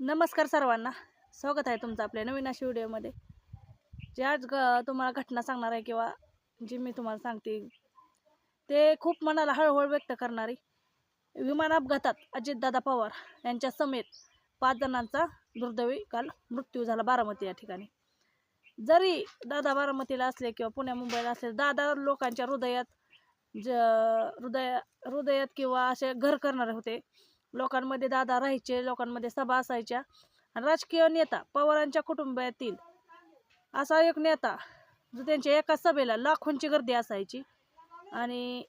नमस्कार सर्वांना. स्वागत आहे तुमचं आपल्या नवीन अशा व्हिडिओमध्ये. जे आज ग तुम्हाला घटना सांगणार आहे किंवा जी मी तुम्हाला सांगते. ते खूप मनाला हळहळ व्यक्त करणारी विमान अपघातात अजितदादा पवार यांच्या समेत पाच जणांचा दुर्दैवी काल मृत्यू झाला बारामती या ठिकाणी. जरी दादा बारामतीला असले किंवा पुण्या मुंबईला असले दादा लोकांच्या हृदयात ज हृदया हृदयात किंवा असे घर करणारे होते. लोकांमध्ये दादा राहायचे लोकांमध्ये सभा असायच्या आणि राजकीय नेता पवारांच्या कुटुंबातील असा एक नेता जो त्यांच्या एका सभेला लाखोंची गर्दी असायची आणि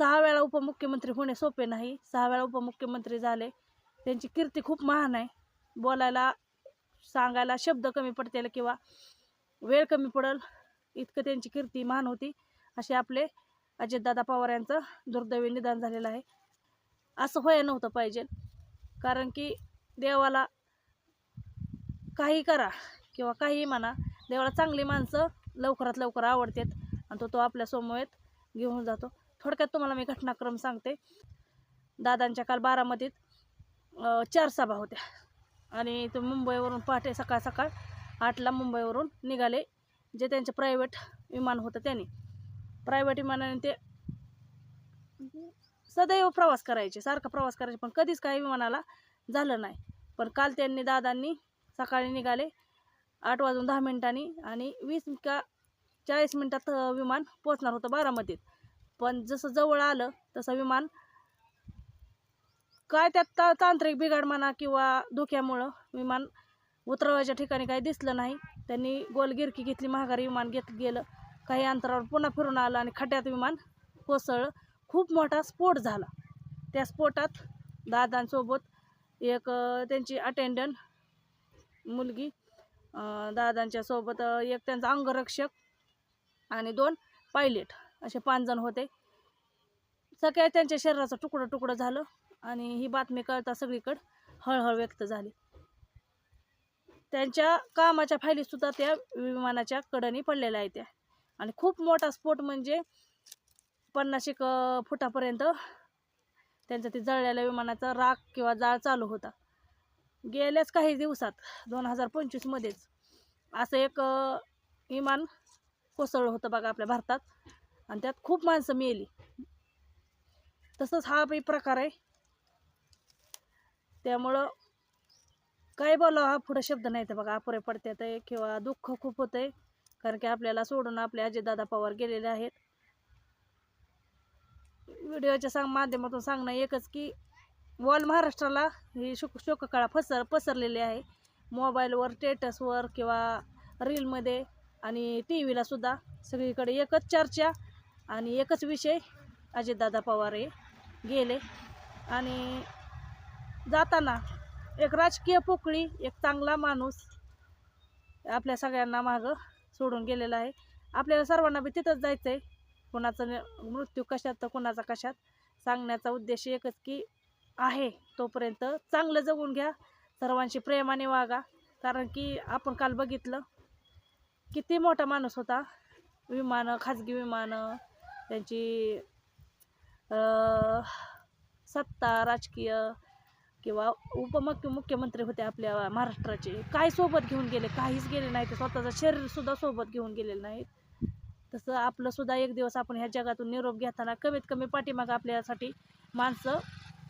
सहा वेळा उपमुख्यमंत्री होणे सोपे नाही. सहा वेळा उपमुख्यमंत्री झाले. त्यांची कीर्ती खूप महान आहे. बोलायला सांगायला शब्द कमी पडतील किंवा वेळ कमी पडेल इतकं त्यांची कीर्ती महान होती. असे आपले अजितदादा पवार यांचं दुर्दैवी निदान झालेलं आहे. असं व्हायला नव्हतं पाहिजे. कारण की देवाला काही करा किंवा काही म्हणा देवाला चांगली माणसं लवकरात लवकर आवडतात आणि तो तो आपल्यासमोर घेऊन जातो. थोडक्यात तुम्हाला मी घटनाक्रम सांगते. दादांच्या काल बारामतीत चार सभा होत्या. आणि तो मुंबईवरून पहाटे सकाळ सकाळ आठला मुंबईवरून निघाले जे त्यांचे प्रायव्हेट विमान होतं त्यांनी. प्रायव्हेट विमानाने ते सदैव प्रवास करायचे सारखा प्रवास करायचे. पण कधीच काही विमानाला झालं नाही. पण काल त्यांनी दादांनी सकाळी निघाले आठ वाजून दहा मिनिटांनी आणि वीस का चाळीस मिनिटात विमान पोचणार होतं बारामतीत. पण जसं जवळ आलं तसं विमान काय त्यात ता तांत्रिक बिघाड म्हणा किंवा धोक्यामुळं विमान उतरवायच्या ठिकाणी काही दिसलं नाही. त्यांनी गोलगिरकी घेतली महागारी विमान घेत गेलं. काही अंतरावर पुन्हा फिरून आलं आणि खड्ड्यात विमान कोसळलं. खूप मोठा स्फोट झाला. त्या स्फोटात दादांसोबत एक त्यांची अटेंडंट मुलगी दादांच्या सोबत एक त्यांचा अंगरक्षक आणि दोन पायलट असे पाच जण होते. सगळ्या त्यांच्या शरीराचं तुकडं तुकडं झालं आणि ही बातमी कळता सगळीकडं हळहळ व्यक्त झाली. त्यांच्या कामाच्या फायलीसुद्धा त्या विमानाच्या कडनी पडलेल्या आहेत त्या. आणि खूप मोठा स्फोट म्हणजे पन्नास एक फुटापर्यंत त्यांचं ते जळलेल्या विमानाचा राग किंवा जाळ चालू होता. गेल्याच काही दिवसात दोन हजार पंचवीसमध्येच असं एक विमान कोसळलं होतं बघा आपल्या भारतात आणि त्यात खूप माणसं मेली. तसंच हा पण प्रकार आहे. त्यामुळं काय बोलावं हा पुढं शब्द नाही तर बघा अपुरे पडतात आहे किंवा दुःख खूप होतं आहे कारण की आपल्याला सोडून आपले अजितदादा पवार गेलेले आहेत. व्हिडिओच्या सांग माध्यमातून सांगणं एकच की वॉल महाराष्ट्राला ही शोक शोककळा पसर पसरलेली आहे. मोबाईलवर स्टेटसवर किंवा रीलमध्ये आणि टी व्हीला सुद्धा सगळीकडे एकच चर्चा आणि एकच विषय अजितदादा पवार हे गेले. आणि जाताना एक राजकीय पोकळी एक चांगला माणूस आपल्या सगळ्यांना मागं सोडून गेलेला आहे. आपल्याला सर्वांना बी तिथंच जायचं आहे कुणाचं मृत्यू कशात तर कुणाचा कशात? सांगण्याचा उद्देश एकच की आहे तोपर्यंत चांगलं जगून घ्या. सर्वांशी प्रेमाने वागा. कारण की आपण काल बघितलं किती मोठा माणूस होता. विमानं खाजगी विमानं त्यांची सत्ता राजकीय किंवा उपमुख्य मुख्यमंत्री होते आपल्या महाराष्ट्राचे. काय सोबत घेऊन गेले? काहीच गेले नाही. ते स्वतःचं शरीरसुद्धा सोबत घेऊन गेलेलं नाहीत. तसं आपलं सुद्धा एक दिवस आपण ह्या जगातून निरोप घेताना कमीत कमी पाठीमागं आपल्यासाठी माणसं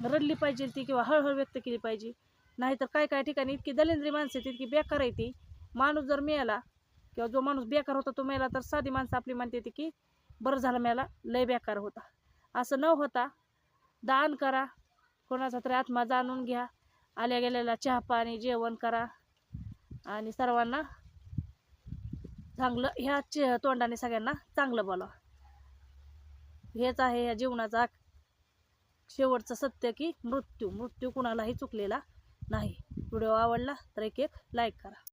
रडली पाहिजे ती किंवा हळहळ व्यक्त केली पाहिजे. नाहीतर काय काय ठिकाणी इतकी दलिंद्री माणसं आहेत इतकी बेकार आहे ती. माणूस जर मिळाला किंवा जो माणूस बेकार होता तो मेला तर साधी माणसं आपली म्हणते ती की बरं झालं मिळाला लय बेकार होता. असं न होता दान करा कोणाचा तरी आत्मा जाणून घ्या आल्या गेलेला चहा पाणी जेवण करा आणि सर्वांना चांगलं ह्या चे तोंडाने सगळ्यांना चांगलं बोला हेच आहे ह्या जीवनाचा शेवटचं सत्य की मृत्यू. मृत्यू कुणालाही चुकलेला नाही. व्हिडिओ आवडला तर एक एक लाईक करा.